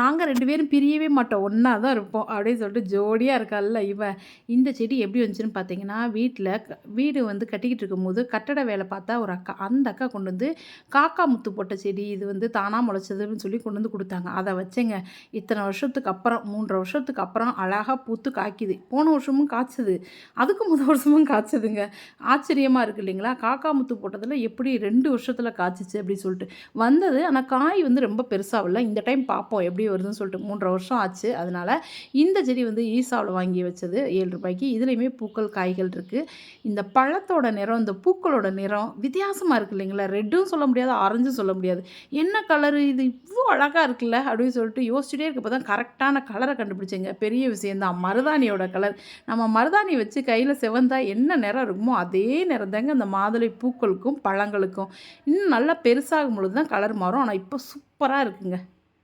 நாங்கள் ரெண்டு பேரும் பிரியவே மாட்டோம். ஒன்றா தான் இருப்போம். அப்படின்னு சொல்லிட்டு ஜோடியாக இருக்கால்ல இவன் இந்த செடி எப்படி வந்துச்சுன்னு பார்த்தீங்கன்னா வீட்டில் வீடு வந்து கட்டிக்கிட்டு இருக்கும்போது கட்டட வேலை பார்த்தா ஒரு அக்கா. அந்த அக்கா கொண்டு வந்து காக்கா முத்து போட்ட செடி இது வந்து தானாக முளைச்சதுன்னு சொல்லி கொண்டு வந்து கொடுத்தாங்க. அதை வச்சேங்க. இத்தனை வருஷத்துக்கு அப்புறம் மூன்றரை வருஷத்துக்கு அப்புறம் அழகாக பூத்து காய்க்குது. போன வருஷமும் காய்ச்சது. அதுக்கு முதல் வருஷமும் காய்ச்சதுங்க. ஆச்சரியமாக இருக்குது இல்லைங்களா? காக்கா முத்து போட்டதில் எப்படி ரெண்டு வருஷத்தில் காய்ச்சிச்சு அப்படின்னு சொல்லிட்டு. வந்தது ஆனால் காய் வந்து ரொம்ப பெருசாகல இந்த டைம் பார்ப்போம் எப்படி வருதுன்னு சொல்லிட்டு மூன்றரை வருஷம் ஆச்சு. அதனால் இந்த செடி வந்து ஈசாவில் வாங்கி வச்சது ஏழு ரூபாய்க்கு. இதுலேயுமே பூக்கள் காய்கள் இருக்குது இந்த பழத்தோட நிறம் இந்த பூக்களோட நிறம் வித்தியாசமாக இருக்குது இல்லைங்களா? ரெட்டும் சொல்ல முடியாது ஆரஞ்சும் சொல்ல முடியாது. என்ன கலரு இது இவ்வளோ அழகாக இருக்குல்ல? அப்படின்னு சொல்லிட்டு யோசிச்சுட்டே இருக்கப்போ தான் கரெக்டான கலரை கண்டுபிடிச்சிங்க. பெரிய விஷயந்தான் மருதாணியோட கலர் நம்ம மருதாணி வச்சு கையில் செவந்தா என்ன நிறம் இருக்குமோ அதே நிறம் தாங்க அந்த மாதுளை பூக்களுக்கும் பழங்களுக்கும். இன்னும் நல்லா பெருசாகும் பொழுது தான் கலர் மாறும். ஆனால் இப்போ சூப்பராக இருக்குங்க.